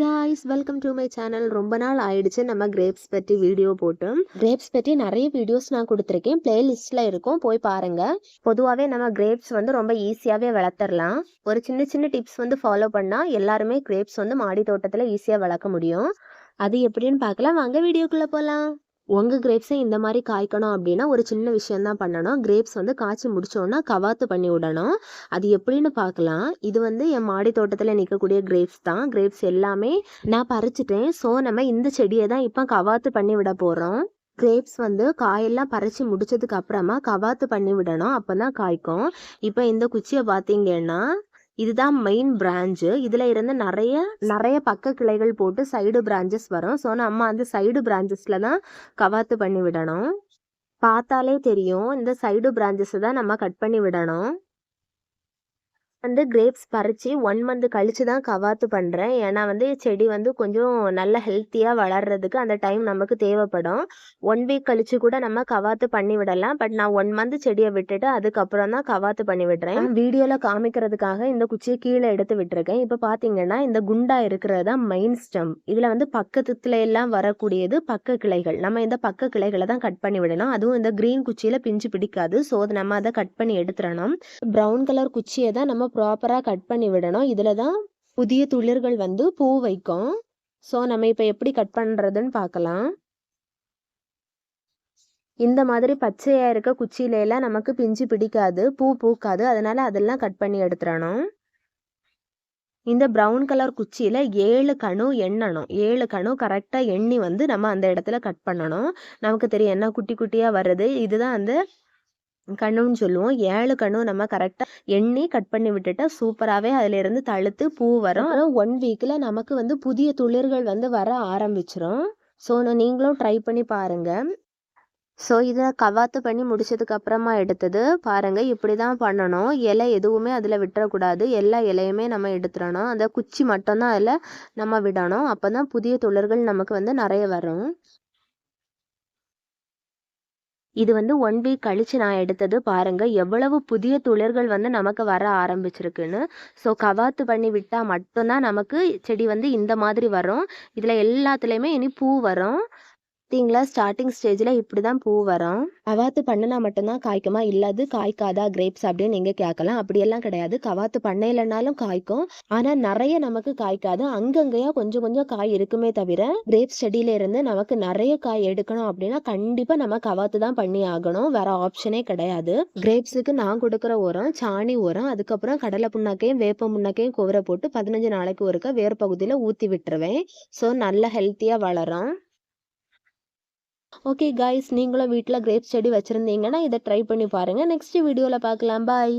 Guys welcome to my channel ரொம்ப நாள் ஆயிடுச்சு நம்ம கிரேப்ஸ் பற்றி வீடியோ போட்டு. கிரேப்ஸ் பற்றி நிறைய வீடியோஸ் நான் கொடுத்துருக்கேன். பிளேலிஸ்ட்ல இருக்கும். போய் பாருங்க. பொதுவாகவே நம்ம கிரேப்ஸ் வந்து ரொம்ப ஈஸியாகவே வளர்த்துடலாம் ஒரு சின்ன சின்ன டிப்ஸ் வந்து ஃபாலோ பண்ணால் எல்லாருமே கிரேப்ஸ் வந்து மாடி தோட்டத்தில் ஈஸியாக வளர்க்க முடியும். அது எப்படின்னு பார்க்கலாம். வாங்க வீடியோக்குள்ளே போகலாம் உங்கள் கிரேப்ஸை இந்த மாதிரி காய்க்கணும் அப்படின்னா ஒரு சின்ன விஷயம் தான் பண்ணணும். கிரேப்ஸ் வந்து காய்ச்சி முடிச்சோன்னா கவாத்து பண்ணி விடணும். அது எப்படின்னு பார்க்கலாம். இது வந்து என் மாடி தோட்டத்தில் நிற்கக்கூடிய கிரேப்ஸ் தான். கிரேப்ஸ் எல்லாமே நான் பறிச்சிட்டேன். ஸோ நம்ம இந்த செடியை தான் இப்போ கவாத்து பண்ணி விட போகிறோம் கிரேப்ஸ் வந்து காயெல்லாம் பறித்து முடிச்சதுக்கு அப்புறமா கவாத்து பண்ணி விடணும். அப்போ தான் காய்க்கும். இப்போ இந்த குச்சியை பார்த்தீங்கன்னா இதுதான் மெயின் பிரான்ச்சு இதில் இருந்து நிறைய நிறைய பக்க கிளைகள் போட்டு சைடு பிரான்ச்சஸ் வரும். ஸோ நம்ம அந்த சைடு பிரான்ச்சஸில் தான் கவாத்து பண்ணி விடணும். பார்த்தாலே தெரியும். இந்த சைடு பிரான்ச்சஸை தான் நம்ம கட் பண்ணி விடணும். வந்து கிரேப்ஸ் பறித்து ஒன் மந்த் கழித்து தான் கவாத்து பண்ணுறேன் ஏன்னா வந்து செடி வந்து கொஞ்சம் நல்ல ஹெல்த்தியாக வளர்றதுக்கு அந்த டைம் நமக்கு தேவைப்படும். ஒன் வீக் கழித்து கூட நம்ம கவாத்து பண்ணி விடலாம். பட் நான் ஒன் மந்த் செடியை விட்டுட்டு அதுக்கப்புறம் தான் கவாத்து பண்ணி விடுறேன். வீடியோவில் காமிக்கிறதுக்காக இந்த குச்சியை கீழே எடுத்து விட்டுருக்கேன். இப்போ பார்த்தீங்கன்னா இந்த குண்டா இருக்கிறது தான் மெயின் ஸ்டெம் இதில் வந்து பக்கத்துல எல்லாம் வரக்கூடியது பக்க கிளைகள். நம்ம இந்த பக்க கிளைகளை தான் கட் பண்ணி விடணும். அதுவும் இந்த க்ரீன் குச்சியில் பிஞ்சு பிடிக்காது. ஸோ நம்ம அதை கட் பண்ணி எடுத்துடணும். ப்ரௌன் கலர் குச்சியை தான் நம்ம ப்ராப்பராக கட் பண்ணி விடணும். இதில் தான் புதிய துளிர்கள் வந்து பூ வைக்கும். ஸோ நம்ம இப்போ எப்படி கட் பண்ணுறதுன்னு பார்க்கலாம். இந்த மாதிரி பச்சையாக இருக்க குச்சியிலெல்லாம் நமக்கு பிஞ்சு பிடிக்காது பூ பூக்காது. அதனால அதெல்லாம் கட் பண்ணி எடுத்துடணும். இந்த ப்ரௌன் கலர் குச்சியில் ஏழு கணு எண்ணணும். ஏழு கணு கரெக்டாக எண்ணி வந்து நம்ம அந்த இடத்துல கட் பண்ணணும். நமக்கு தெரியும் என்ன குட்டி குட்டியாக வருது. இதுதான் அந்த கண்ணுன்னு சொல்லுவோம். ஏழு கண்ணும் நம்ம கரெக்டாக எண்ணி கட் பண்ணி விட்டுட்டா சூப்பராகவே அதிலிருந்து தழுத்து பூ வரும். ஆனால் ஒன் வீக்கில் நமக்கு வந்து புதிய துளிர்கள் வந்து வர ஆரம்பிச்சிரும். ஸோ நீங்களும் ட்ரை பண்ணி பாருங்கள் ஸோ இதை கவாத்து பண்ணி முடிச்சதுக்கு அப்புறமா எடுத்தது பாருங்கள் இப்படி தான் பண்ணணும். இலை எதுவுமே அதில் விட்டுறக்கூடாது. எல்லா இலையுமே நம்ம எடுத்துடணும். அந்த குச்சி மட்டும்தான் அதில் நம்ம விடணும். அப்போ தான் புதிய துளிர்கள் நமக்கு வந்து நிறைய வரும். இது வந்து ஒன் வீக் கழிச்சு நான் எடுத்தது பாருங்க. எவ்வளவு புதிய துளிர்கள் வந்து நமக்கு வர ஆரம்பிச்சிருக்குன்னு. ஸோ கவாத்து பண்ணி விட்டால் மட்டும்தான் நமக்கு செடி வந்து இந்த மாதிரி வரும். இதில் எல்லாத்துலேயுமே இனி பூ வரும். பார்த்தீங்களா ஸ்டார்டிங் ஸ்டேஜில் இப்படி தான் பூ வரும். கவாத்து பண்ணினா மட்டும்தான் காய்க்குமா? இல்லாது காய்க்காதா? கிரேப்ஸ் அப்படின்னு நீங்கள் கேட்கலாம். அப்படியெல்லாம் கிடையாது. கவாத்து பண்ணையிலனாலும் காய்க்கும். ஆனால் நிறைய நமக்கு காய்க்காது. அங்கங்கேயா கொஞ்சம் கொஞ்சம் காய் இருக்குமே தவிர கிரேப்ஸ் செடியில இருந்து நமக்கு நிறைய காய் எடுக்கணும் அப்படின்னா கண்டிப்பாக நம்ம கவாத்து தான் பண்ணி ஆகணும். வேற ஆப்ஷனே கிடையாது. கிரேப்ஸுக்கு நான் கொடுக்குற உரம் சாணி உரம் அதுக்கப்புறம் கடலை புண்ணாக்கையும் வேப்ப முன்னாக்கையும் குவரை போட்டு பதினஞ்சு நாளைக்கு ஒருக்க வேறு பகுதியில் ஊற்றி விட்டுருவேன். ஸோ நல்ல ஹெல்த்தியாக வளரும். ஓகே காய்ஸ் நீங்களும் வீட்டில் கிரேப்ஸ் செடி வச்சுருந்தீங்கன்னா இதை ட்ரை பண்ணி பாருங்கள் நெக்ஸ்ட் வீடியோவில் பார்க்கலாம். பாய்